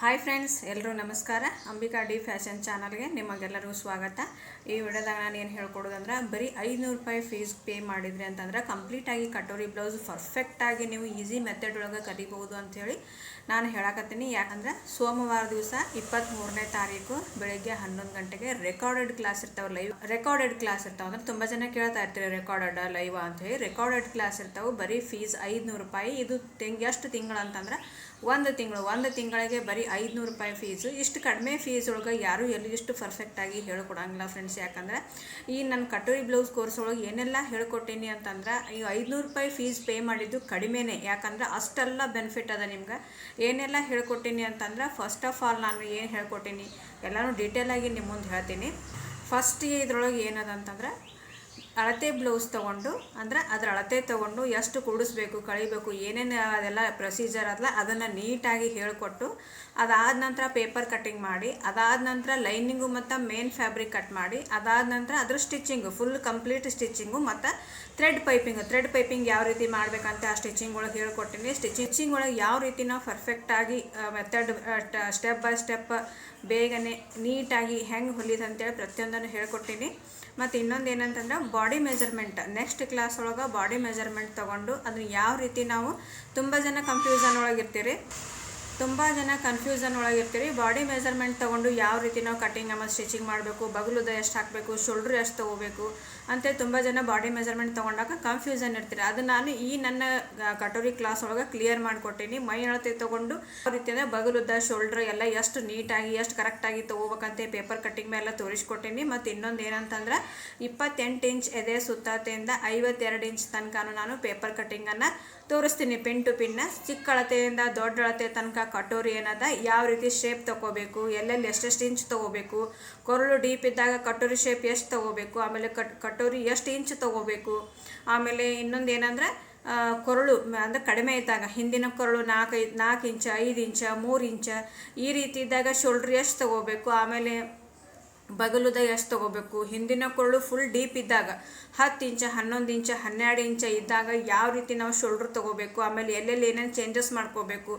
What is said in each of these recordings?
Hi friends ಎಲ್ಲರೂ ನಮಸ್ಕಾರ. Ambika D fashion ಚಾನಲ್ಗೆ ನಿಮಗೆಲ್ಲರಿಗೂ ಸ್ವಾಗತ. ಈ ವಿಡಿಯೋದಾಗ ನಾನು ಏನು ಹೇಳ್ಕೊಡೋದಂದ್ರೆ, ಬರೀ ಐದುನೂರು ರೂಪಾಯಿ ಫೀಸ್ ಪೇ ಮಾಡಿದ್ರಿ ಅಂತಂದ್ರೆ ಕಂಪ್ಲೀಟಾಗಿ ಕಟೋರಿ ಬ್ಲೌಸ್ ಪರ್ಫೆಕ್ಟಾಗಿ ನೀವು ಈಸಿ ಮೆಥಡ್ ಒಳಗೆ ಅಂತ ಅಂಥೇಳಿ ನಾನು ಹೇಳಕತ್ತೀನಿ. ಯಾಕಂದ್ರೆ, ಸೋಮವಾರ ದಿವಸ ಇಪ್ಪತ್ತ್ಮೂರನೇ ತಾರೀಕು ಬೆಳಗ್ಗೆ ಹನ್ನೊಂದು ಗಂಟೆಗೆ ರೆಕಾರ್ಡೆಡ್ ಕ್ಲಾಸ್ ಇರ್ತಾವೆ ಲೈವ್ ರೆಕಾರ್ಡೆಡ್ ಕ್ಲಾಸ್ ಇರ್ತಾವೆ ಅಂದ್ರೆ ತುಂಬ ಜನ ಕೇಳ್ತಾ ಇರ್ತೀರಿ ರೆಕಾರ್ಡೆಡ್ ಲೈವ್ ಅಂತ ಹೇಳಿ ರೆಕಾರ್ಡೆಡ್ ಕ್ಲಾಸ್ ಇರ್ತಾವೆ, ಬರೀ ಫೀಸ್ ಐದುನೂರು ರೂಪಾಯಿ. ಇದು ತಿಂಗ್, ಎಷ್ಟು ತಿಂಗಳು ಅಂತಂದ್ರೆ ಒಂದು ತಿಂಗಳು, ಒಂದು ತಿಂಗಳಿಗೆ ಬರೀ ಐದುನೂರು ರೂಪಾಯಿ ಫೀಸು ಇಷ್ಟು ಕಡಿಮೆ ಫೀಸ್ ಒಳಗೆ ಯಾರೂ ಎಲ್ಲಿ ಇಷ್ಟು ಪರ್ಫೆಕ್ಟಾಗಿ ಹೇಳ್ಕೊಡಂಗಿಲ್ಲ ಫ್ರೆಂಡ್ಸ್ ಯಾಕಂದ್ರೆ ಈ ನನ್ನ ಕಟೋರಿ ಬ್ಲೌಸ್ ಕೋರ್ಸ್ ಒಳಗೆ ಏನೆಲ್ಲ ಹೇಳ್ಕೊಟ್ಟೀನಿ ಅಂತಂದ್ರೆ ಈ ಐದುನೂರು ರೂಪಾಯಿ ಫೀಸ್ ಪೇ ಮಾಡಿದ್ದು ಕಡಿಮೆನೇ. ಯಾಕಂದ್ರೆ ಅಷ್ಟೆಲ್ಲ ಬೆನಿಫಿಟ್ ಅದ ನಿಮ್ಗೆ. ಏನೆಲ್ಲ ಹೇಳ್ಕೊಟ್ಟೀನಿ ಅಂತಂದ್ರೆ ಫಸ್ಟ್ ಆಫ್ ಆಲ್ ನಾನು ಏನು ಹೇಳ್ಕೊಟ್ಟೀನಿ? ಎಲ್ಲನೂ ಡೀಟೇಲಾಗಿ ನಿಮ್ಮ ಮುಂದೆ ಹೇಳ್ತೀನಿ. ಫಸ್ಟ್ ಇದ್ರೊಳಗೆ ಏನದ ಅಂತಂದ್ರೆ ಅಳತೆ ಬ್ಲೌಸ್ ತೊಗೊಂಡು, ಅಂದ್ರೆ ಅದರ ಅಳತೆ ತೊಗೊಂಡು ಎಷ್ಟು ಕೂಡಿಸ್ಬೇಕು, ಕಳಿಬೇಕು, ಏನೇನು ಅದೆಲ್ಲ ಪ್ರೊಸೀಜರ್ ಅದಲ್ಲ ಅದನ್ನು ನೀಟಾಗಿ ಹೇಳಿಕೊಟ್ಟು, ಅದಾದ ನಂತರ ಪೇಪರ್ ಕಟ್ಟಿಂಗ್ ಮಾಡಿ, ಅದಾದ ನಂತರ ಲೈನಿಂಗು ಮತ್ತು ಮೇನ್ ಫ್ಯಾಬ್ರಿಕ್ ಕಟ್ ಮಾಡಿ, ಅದಾದ ನಂತರ ಅದ್ರ ಸ್ಟಿಚಿಂಗು ಫುಲ್ ಕಂಪ್ಲೀಟ್ ಸ್ಟಿಚಿಂಗು ಮತ್ತು ಥ್ರೆಡ್ ಪೈಪಿಂಗ್ ಥ್ರೆಡ್ ಪೈಪಿಂಗ್ ಯಾವ ರೀತಿ ಮಾಡಬೇಕಂತ ಆ ಸ್ಟಿಚಿಂಗ್ ಒಳಗೆ ಹೇಳ್ಕೊಟ್ಟಿನಿ. ಸ್ಟಿಚಿಂಗ್ ಒಳಗೆ ಯಾವ ರೀತಿ ನಾವು ಪರ್ಫೆಕ್ಟಾಗಿ ಮೆಥಡ್ ಸ್ಟೆಪ್ ಬೈ ಸ್ಟೆಪ್ ಬೇಗನೆ ನೀಟಾಗಿ ಹೆಂಗೆ ಹೊಲಿದಂತೇಳಿ ಪ್ರತಿಯೊಂದನ್ನು ಹೇಳ್ಕೊಟ್ಟಿನಿ. ಮತ್ತು ಇನ್ನೊಂದು ಏನಂತಂದ್ರೆ ಬಾಡಿ ಮೆಜರ್ಮೆಂಟ್ ನೆಕ್ಸ್ಟ್ ಕ್ಲಾಸ್ ಒಳಗೆ ಬಾಡಿ ಮೆಜರ್ಮೆಂಟ್ ತೊಗೊಂಡು ಅದನ್ನ ಯಾವ ರೀತಿ ನಾವು ತುಂಬ ಜನ ಕನ್ಫ್ಯೂಷನ್ ಒಳಗಿರ್ತೀರಿ ತುಂಬ ಜನ ಕನ್ಫ್ಯೂಷನ್ ಒಳಗಿರ್ತೀರಿ. ಬಾಡಿ ಮೆಜರ್ಮೆಂಟ್ ತೊಗೊಂಡು ಯಾವ ರೀತಿ ನಾವು ಕಟಿಂಗ್ ನಮ್ಮ ಸ್ಟಿಚಿಂಗ್ ಮಾಡಬೇಕು ಬಗಲುದ ಎಷ್ಟು ಹಾಕಬೇಕು ಶೋಲ್ಡ್ರ್ ಎಷ್ಟು ತೊಗೋಬೇಕು ಅಂತ ತುಂಬ ಜನ ಬಾಡಿ ಮೆಜರ್ಮೆಂಟ್ ತೊಗೊಂಡಾಗ ಕನ್ಫ್ಯೂಷನ್ ಇರ್ತೀರಿ. ಅದು ನಾನು ಈ ನನ್ನ ಕಟೋರಿ ಕ್ಲಾಸ್ ಒಳಗೆ ಕ್ಲಿಯರ್ ಮಾಡಿಕೊಟ್ಟೀನಿ. ಮೈ ಅಳತೆ ತೊಗೊಂಡು ಯಾವ ರೀತಿ ಅಂದರೆ ಬಗಲುದ್ದ ಶೋಲ್ಡ್ರ್ ಎಲ್ಲ ಎಷ್ಟು ನೀಟಾಗಿ ಎಷ್ಟು ಕರೆಕ್ಟಾಗಿ ತೊಗೋಬೇಕಂತ ಪೇಪರ್ ಕಟ್ಟಿಂಗ್ ಮೇಲೆ ತೋರಿಸ್ಕೊಟ್ಟೀನಿ. ಮತ್ತು ಇನ್ನೊಂದು ಏನಂತಂದ್ರೆ ಇಪ್ಪತ್ತೆಂಟು ಇಂಚ್ ಎದೆ ಸುತ್ತಾತೆಯಿಂದ ಐವತ್ತೆರಡು ಇಂಚ್ ತನಕ ನಾನು ಪೇಪರ್ ಕಟ್ಟಿಂಗನ್ನು ತೋರಿಸ್ತೀನಿ. ಪಿನ್ ಟು ಪಿನ್ನ ಚಿಕ್ಕ ಅಳತೆಯಿಂದ ದೊಡ್ಡ ಅಳತೆ ತನಕ ಕಟೋರಿ ಏನದ, ಯಾವ ರೀತಿ ಶೇಪ್ ತಗೋಬೇಕು ಎಲ್ಲೆಲ್ಲಿ ಎಷ್ಟೆಷ್ಟು ಇಂಚ್ ತಗೋಬೇಕು, ಕೊರಳು ಡೀಪ್ ಇದ್ದಾಗ ಕಟೋರಿ ಶೇಪ್ ಎಷ್ಟು ತಗೋಬೇಕು, ಆಮೇಲೆ ಕಟ್, ಕಟೋರಿ ಎಷ್ಟು ಇಂಚ್ ತಗೋಬೇಕು, ಆಮೇಲೆ ಇನ್ನೊಂದು ಏನಂದ್ರೆ ಕೊರಳು ಅಂದರೆ ಕಡಿಮೆ ಇದ್ದಾಗ, ಹಿಂದಿನ ಕೊರಳು ನಾಲ್ಕೈದು ನಾಲ್ಕು ಇಂಚ ಐದು ಇಂಚ ಮೂರು ಇಂಚ ಈ ರೀತಿ ಇದ್ದಾಗ ಶೋಲ್ಡ್ರ್ ಎಷ್ಟು ತಗೋಬೇಕು, ಆಮೇಲೆ ಬಗಲುದ ಎಷ್ಟು ತೊಗೋಬೇಕು. ಹಿಂದಿನ ಕೊರಳು ಫುಲ್ ಡೀಪ್ ಇದ್ದಾಗ, ಹತ್ತು ಇಂಚ, ಹನ್ನೊಂದು ಇಂಚ, ಹನ್ನೆರಡು ಇಂಚ ಇದ್ದಾಗ ಯಾವ ರೀತಿ ನಾವು ಶೋಲ್ಡ್ರ್ ತೊಗೋಬೇಕು, ಆಮೇಲೆ ಎಲ್ಲೆಲ್ಲಿ ಏನೇನು ಚೇಂಜಸ್ ಮಾಡ್ಕೋಬೇಕು,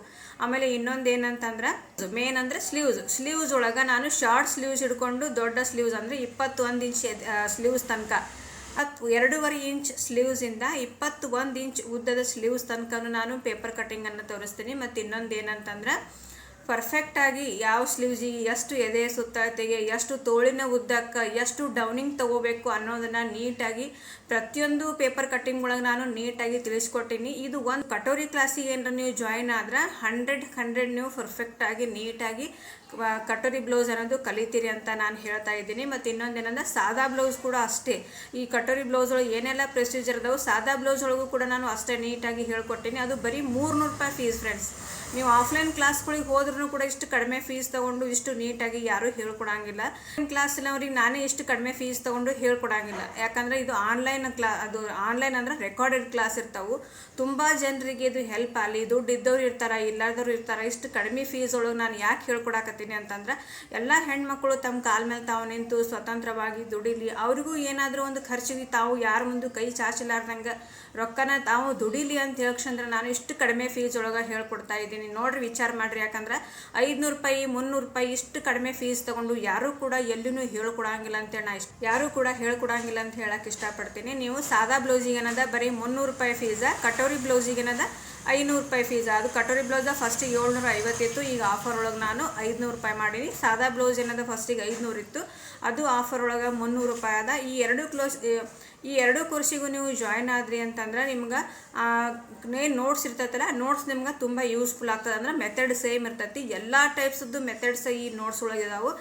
ಆಮೇಲೆ ಇನ್ನೊಂದು ಏನಂತಂದ್ರೆ ಮೇನ್ ಅಂದರೆ ಸ್ಲೀವ್ಸ್ ಸ್ಲೀವ್ಸ್ ಒಳಗೆ ನಾನು ಶಾರ್ಟ್ ಸ್ಲೀವ್ಸ್ ಹಿಡ್ಕೊಂಡು ದೊಡ್ಡ ಸ್ಲೀವ್ಸ್ ಅಂದರೆ ಇಪ್ಪತ್ತೊಂದು ಇಂಚ್ ಸ್ಲೀವ್ಸ್ ತನಕ. ಹತ್ತು, ಎರಡೂವರೆ ಇಂಚ್ ಸ್ಲೀವ್ಸಿಂದ ಇಪ್ಪತ್ತು ಒಂದು ಇಂಚ್ ಉದ್ದದ ಸ್ಲೀವ್ಸ್ ತನಕ ನಾನು ಪೇಪರ್ ಕಟ್ಟಿಂಗನ್ನು ತೋರಿಸ್ತೀನಿ. ಮತ್ತು ಇನ್ನೊಂದು ಏನಂತಂದ್ರೆ ಪರ್ಫೆಕ್ಟಾಗಿ ಯಾವ ಸ್ಲೀವ್ಸಿಗೆ ಎಷ್ಟು ಎದೆ ಸುತ್ತಳತೆಗೆ ಎಷ್ಟು ತೋಳಿನ ಉದ್ದಕ್ಕೆ, ಎಷ್ಟು ಡೌನಿಂಗ್ ತೊಗೋಬೇಕು ಅನ್ನೋದನ್ನು ನೀಟಾಗಿ ಪ್ರತಿಯೊಂದು ಪೇಪರ್ ಕಟ್ಟಿಂಗ್ ಒಳಗೆ ನಾನು ನೀಟಾಗಿ ತಿಳಿಸ್ಕೊಟ್ಟೀನಿ. ಇದು ಒಂದು ಕಟೋರಿ ಕ್ಲಾಸಿಗೆ ಏನಾರ ನೀವು ಜಾಯಿನ್ ಆದ್ರೆ ಹಂಡ್ರೆಡ್ ಹಂಡ್ರೆಡ್ ನೀವು ಪರ್ಫೆಕ್ಟಾಗಿ ನೀಟಾಗಿ ಕಟೋರಿ ಬ್ಲೌಸ್ ಅನ್ನೋದು ಕಲಿತೀರಿ ಅಂತ ನಾನು ಹೇಳ್ತಾ ಇದ್ದೀನಿ. ಮತ್ತು ಇನ್ನೊಂದು ಏನಂದ್ರೆ ಸಾದಾ ಬ್ಲೌಸ್ ಕೂಡ ಅಷ್ಟೇ. ಈ ಕಟೋರಿ ಬ್ಲೌಸ್ ಒಳಗೆ ಏನೆಲ್ಲ ಪ್ರೊಸೀಜರ್ ಇದಾವೆ ಸಾದಾ ಬ್ಲೌಸ್ ಒಳಗೂ ಕೂಡ ನಾನು ಅಷ್ಟೇ ನೀಟಾಗಿ ಹೇಳ್ಕೊಟ್ಟಿನಿ. ಅದು ಬರೀ ಮೂರ್ನೂರು ರೂಪಾಯಿ ಫೀಸ್ ಫ್ರೆಂಡ್ಸ್ ನೀವು ಆಫ್ಲೈನ್ ಕ್ಲಾಸ್ಗಳಿಗೆ ಹೋದ್ರೂ ಕೂಡ ಇಷ್ಟು ಕಡಿಮೆ ಫೀಸ್ ತಗೊಂಡು ಇಷ್ಟು ನೀಟಾಗಿ ಯಾರೂ ಹೇಳ್ಕೊಡಂಗಿಲ್ಲ. ಕ್ಲಾಸಿನವ್ರಿಗೆ ನಾನೇ ಇಷ್ಟು ಕಡಿಮೆ ಫೀಸ್ ತಗೊಂಡು ಹೇಳ್ಕೊಡಂಗಿಲ್ಲ. ಯಾಕಂದ್ರೆ ಇದು ಆನ್ಲೈನ್ ಕ್ಲಾ ಅದು ಆನ್ಲೈನ್ ಅಂದ್ರೆ ರೆಕಾರ್ಡೆಡ್ ಕ್ಲಾಸ್ ಇರ್ತಾವೆ. ತುಂಬ ಜನರಿಗೆ ಇದು ಹೆಲ್ಪ್ ಆಗಲಿ. ದುಡ್ಡು ಇದ್ದವ್ರು ಇರ್ತಾರೆ ಇಲ್ಲದವ್ರು ಇರ್ತಾರೆ, ಇಷ್ಟು ಕಡಿಮೆ ಫೀಸ್ ಒಳಗೆ ನಾನು ಯಾಕೆ ಹೇಳ್ಕೊಡಕತ್ತೀನಿ ಅಂತಂದ್ರೆ ಎಲ್ಲ ಹೆಣ್ಮಕ್ಳು ತಮ್ಮ ಕಾಲ ಮೇಲೆ ತಾವು ನಿಂತು ಸ್ವತಂತ್ರವಾಗಿ ದುಡಿಲಿ. ಅವ್ರಿಗೂ ಏನಾದರೂ ಒಂದು ಖರ್ಚಿಗೆ ತಾವು ಯಾರ ಮುಂದೆ ಕೈ ಚಾಚಿಲಾರ್ದಂಗೆ ರೊಕ್ಕನ ತಾವು ದುಡಿಲಿ ಅಂತ ಹೇಳ್ಕಂದ್ರೆ ನಾನು ಇಷ್ಟು ಕಡಿಮೆ ಫೀಸ್ ಒಳಗೆ ಹೇಳ್ಕೊಡ್ತಾ ಇದ್ದೀನಿ. ನೋಡ್ರಿ ವಿಚಾರ ಮಾಡ್ರಿ. ಯಾಕಂದ್ರೆ ಐದುನೂರು ರೂಪಾಯಿ, ಮುನ್ನೂರು ರೂಪಾಯಿ ಇಷ್ಟು ಕಡಿಮೆ ಫೀಸ್ ತಗೊಂಡು ಯಾರೂ ಕೂಡ ಎಲ್ಲೂ ಹೇಳ್ಕೊಡಂಗಿಲ್ಲ ಅಂತೇಳಿ ನಾ ಇಷ್ಟ ಯಾರೂ ಕೂಡ ಹೇಳ್ಕೊಡಂಗಿಲ್ಲ ಅಂತ ಹೇಳಕ್ಕೆ ಇಷ್ಟಪಡ್ತೀನಿ. ನೀವು ಸಾದಾ ಬ್ಲೌಸಿಗೆ ಏನದ, ಬರೀ ಮುನ್ನೂರು ರೂಪಾಯಿ ಫೀಸ ಕಟೋರಿ ಬ್ಲೌಸಿಗೆ ಏನದ ಐನೂರು ರೂಪಾಯಿ ಫೀಸ್ ಅದು ಕಟೋರಿ ಬ್ಲೌಸ ಫಸ್ಟಿಗೆ ಏಳ್ನೂರ ಐವತ್ತಿತ್ತು. ಈಗ ಆಫರ್ ಒಳಗೆ ನಾನು ಐದುನೂರು ರೂಪಾಯಿ ಮಾಡೀನಿ. ಸಾದಾ ಬ್ಲೌಸ್ ಏನದ ಫಸ್ಟಿಗೆ ಐದುನೂರು ಇತ್ತು. ಅದು ಆಫರ್ ಒಳಗೆ ಮುನ್ನೂರು ರೂಪಾಯಿ ಅದ ಈ ಎರಡು ಕ್ಲೋಸ್ ಈ ಎರಡು ಕೋರ್ಸಿಗೂ ನೀವು ಜಾಯ್ನ್ ಆದ್ರಿ ಅಂತಂದ್ರೆ ನಿಮ್ಗೆ ಏನು ನೋಟ್ಸ್ ಇರ್ತೈತಲ್ಲ ನೋಟ್ಸ್ ನಿಮ್ಗೆ ತುಂಬ ಯೂಸ್ಫುಲ್ ಆಗ್ತದೆ. ಅಂದ್ರೆ ಮೆಥಡ್ ಸೇಮ್ ಇರ್ತೈತಿ. ಎಲ್ಲ ಟೈಪ್ಸದ್ದು ಮೆಥಡ್ಸ್ ಈ ನೋಟ್ಸ್ ಒಳಗೆ ಇದಾವೆ.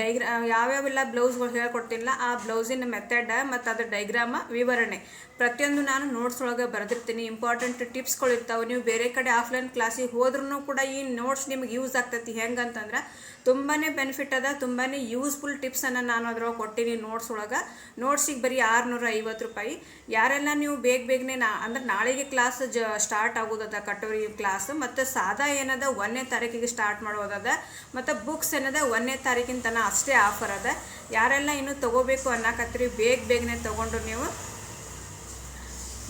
ಡೈಗ್ರಾ ಯಾವ್ಯಾವೆಲ್ಲ ಬ್ಲೌಸ್ಗಳು ಹೇಳ್ಕೊಡ್ತಿಲ್ಲ ಆ ಬ್ಲೌಸಿನ ಮೆಥಡ್ ಮತ್ತು ಅದ್ರ ಡೈಗ್ರಾಮ ವಿವರಣೆ. ಪ್ರತಿಯೊಂದು ನಾನು ನೋಟ್ಸ್ ಒಳಗೆ ಬರೆದಿರ್ತೀನಿ. ಇಂಪಾರ್ಟೆಂಟ್ ಟಿಪ್ಸ್ಗಳು ಇರ್ತಾವೆ. ನೀವು ಬೇರೆ ಕಡೆ ಆಫ್ಲೈನ್ ಕ್ಲಾಸಿಗೆ ಹೋದ್ರೂ ಕೂಡ ಈ ನೋಟ್ಸ್ ನಿಮ್ಗೆ ಯೂಸ್ ಆಗ್ತೈತಿ. ಹೆಂಗಂತಂದ್ರೆ ತುಂಬಾ ಬೆನಿಫಿಟ್ ಅದ ತುಂಬಾ ಯೂಸ್ಫುಲ್ ಟಿಪ್ಸನ್ನು ನಾನು ಅದ್ರೊಳಗೆ ಕೊಟ್ಟಿನಿ ನೋಟ್ಸ್ ಒಳಗೆ. ನೋಟ್ಸಿಗೆ ಬರೀ ಆರುನೂರ ಐವತ್ತು ರೂಪಾಯಿ. ಯಾರೆಲ್ಲ ನೀವು ಬೇಗ ಬೇಗನೆ ನಾ, ಅಂದ್ರೆ ನಾಳೆಗೆ ಕ್ಲಾಸ್ ಜ ಸ್ಟಾರ್ಟ್ ಆಗೋದದ ಕಟೋರಿ ಕ್ಲಾಸ್ ಮತ್ತು ಸಾದಾ ಏನದ ಒಂದನೇ ತಾರೀಕಿಗೆ ಸ್ಟಾರ್ಟ್ ಮಾಡೋದದ, ಮತ್ತು ಬುಕ್ಸ್ ಏನದ ಒಂದನೇ ತಾರೀಕಿನ ತನಕ ಅಷ್ಟೇ ಆಫರ್ ಅದ. ಯಾರೆಲ್ಲ ಇನ್ನೂ ತೊಗೋಬೇಕು ಅನ್ನಕತ್ರಿ ಬೇಗ ಬೇಗನೆ ತೊಗೊಂಡು ನೀವು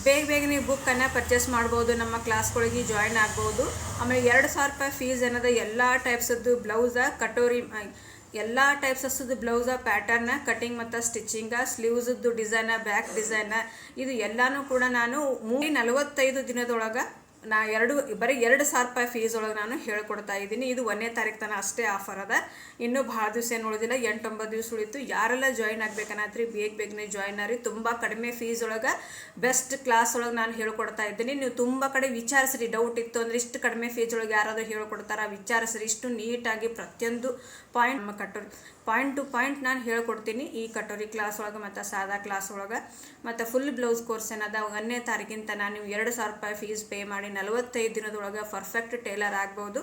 ಬೇಗ ಬೇಗ ನೀವು ಬುಕ್ಕನ್ನು ಪರ್ಚೇಸ್ ಮಾಡ್ಬೋದು, ನಮ್ಮ ಕ್ಲಾಸ್ಗಳಿಗೆ ಜಾಯ್ನ್ ಆಗ್ಬೋದು. ಆಮೇಲೆ ಎರಡು ಸಾವಿರ ರೂಪಾಯಿ ಫೀಸ್ ಏನದ, ಎಲ್ಲ ಟೈಪ್ಸದ್ದು ಬ್ಲೌಸ ಕಟೋರಿ ಎಲ್ಲ ಟೈಪ್ಸಸ್ದು ಬ್ಲೌಸ ಪ್ಯಾಟರ್ನ ಕಟಿಂಗ್ ಮತ್ತು ಸ್ಟಿಚಿಂಗ ಸ್ಲೀವ್ಸದ್ದು ಡಿಸೈನ ಬ್ಯಾಕ್ ಡಿಸೈನ ಇದು ಎಲ್ಲನೂ ಕೂಡ ನಾನು ಮೂರು ನಲವತ್ತೈದು ದಿನದೊಳಗೆ ನಾ ಎರಡು, ಬರೀ ಎರಡು ಸಾವಿರ ರೂಪಾಯಿ ಫೀಸ್ ಒಳಗೆ ನಾನು ಹೇಳ್ಕೊಡ್ತಾ ಇದ್ದೀನಿ. ಇದು ಒಂದನೇ ತಾರೀಕು ತನಕ ಅಷ್ಟೇ ಆಫರ್ ಅದ. ಇನ್ನೂ ಭಾಳ ದಿವಸ ಏನು ಉಳಿದಿಲ್ಲ, ಎಂಟೊಂಬತ್ತು ದಿವಸ ಉಳಿತು. ಯಾರೆಲ್ಲ ಜಾಯ್ನ್ ಆಗ್ಬೇಕನ್ನತ್ರಿ, ಬೇಗ ಬೇಗನೆ ಜಾಯ್ನ್ ಆರಿ ತುಂಬ ಕಡಿಮೆ ಫೀಸ್ ಒಳಗೆ ಬೆಸ್ಟ್ ಕ್ಲಾಸ್ ಒಳಗೆ ನಾನು ಹೇಳ್ಕೊಡ್ತಾ ಇದ್ದೀನಿ. ನೀವು ತುಂಬ ಕಡೆ ವಿಚಾರಿಸ್ರಿ. ಡೌಟ್ ಇತ್ತು ಅಂದರೆ ಇಷ್ಟು ಕಡಿಮೆ ಫೀಸ್ ಒಳಗೆ ಯಾರಾದರೂ ಹೇಳ್ಕೊಡ್ತಾರ, ವಿಚಾರಿಸ್ರಿ. ಇಷ್ಟು ನೀಟಾಗಿ ಪ್ರತಿಯೊಂದು ಪಾಯಿಂಟ್ ನಮ್ಮ ಕಟ್ಟೋರಿ ಪಾಯಿಂಟ್ ಟು ಪಾಯಿಂಟ್ ನಾನು ಹೇಳ್ಕೊಡ್ತೀನಿ. ಈ ಕಟೋರಿ ಕ್ಲಾಸ್ ಒಳಗೆ ಮತ್ತು ಸಾದಾ ಕ್ಲಾಸ್ ಒಳಗೆ. ಮತ್ತು ಫುಲ್ ಬ್ಲೌಸ್ ಕೋರ್ಸ್ ಏನದ, ಒಂದನೇ ತಾರೀಕಿಂತ ನಾನು ನೀವು ಎರಡು ಸಾವಿರ ರೂಪಾಯಿ ಫೀಸ್ ಪೇ ಮಾಡಿ ನಲವತ್ತೈದು ದಿನದೊಳಗೆ ಪರ್ಫೆಕ್ಟ್ ಟೇಲರ್ ಆಗ್ಬೋದು.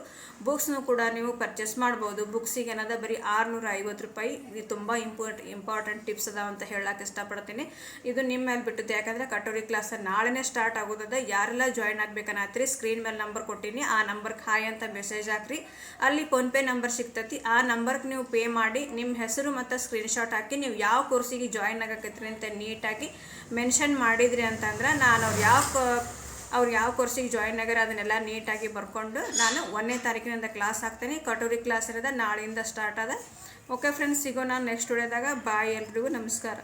ಬುಕ್ಸ್ನು ಕೂಡ ನೀವು ಪರ್ಚೇಸ್ ಮಾಡ್ಬೋದು. ಬುಕ್ಸಿಗೆ ಏನದ? ಬರೀ ಆರುನೂರ ಐವತ್ತು ರೂಪಾಯಿ. ಇದು ತುಂಬ ಇಂಪಾರ್ಟ್ ಇಂಪಾರ್ಟೆಂಟ್ ಟಿಪ್ಸ್ ಅದಾವ ಅಂತ ಹೇಳಕ್ಕೆ ಇಷ್ಟಪಡ್ತೀನಿ. ಇದು ನಿಮ್ಮ ಮೇಲೆ ಬಿಟ್ಟಿದ್ದು. ಯಾಕಂದರೆ ಕಟೋರಿ ಕ್ಲಾಸ್ ನಾಳೆನೇ ಸ್ಟಾರ್ಟ್ ಆಗೋದದ. ಯಾರೆಲ್ಲ ಜಾಯ್ನ್ ಆಗಬೇಕನ್ನತ್ರಿ ಸ್ಕ್ರೀನ್ ಮೇಲೆ ನಂಬರ್ ಕೊಟ್ಟಿನಿ. ಆ ನಂಬರ್ಗೆ ಹಾಯ್ ಅಂತ ಮೆಸೇಜ್ ಹಾಕ್ರಿ. ಅಲ್ಲಿ ಫೋನ್ಪೇ ನಂಬರ್ ಸಿಗ್ತೈತಿ. ಆ ನಂಬರ್ಗೆ ನೀವು ಪೇ ಮಾಡಿ ನಿಮ್ಮ ಹೆಸರು ಮತ್ತು ಸ್ಕ್ರೀನ್ಶಾಟ್ ಹಾಕಿ, ನೀವು ಯಾವ ಕೋರ್ಸಿಗೆ ಜಾಯ್ನ್ ಆಗಕತ್ರಿ ಅಂತ ನೀಟಾಗಿ ಮೆನ್ಷನ್ ಮಾಡಿದ್ರಿ ಅಂತಂದ್ರೆ ನಾನು ಅವ್ರು ಯಾವ ಅವ್ರು ಯಾವ ಕೋರ್ಸಿಗೆ ಜಾಯಿನ್ ಆಗ್ಯಾರ ಅದನ್ನೆಲ್ಲ ನೀಟಾಗಿ ಬರ್ಕೊಂಡು ನಾನು ಒಂದನೇ ತಾರೀಕಿನಿಂದ ಕ್ಲಾಸ್ ಹಾಕ್ತೀನಿ. ಕಟೋರಿ ಕ್ಲಾಸ್ ಇರೋದ ನಾಳೆಯಿಂದ ಸ್ಟಾರ್ಟ್ ಅದ ಓಕೆ ಫ್ರೆಂಡ್ಸ್ ಸಿಗೋ ನಾನು ನೆಕ್ಸ್ಟ್ ವಿಡಿಯೋದಾಗ ಬಾಯ್ ಎಲ್ರಿಗೂ, ನಮಸ್ಕಾರ.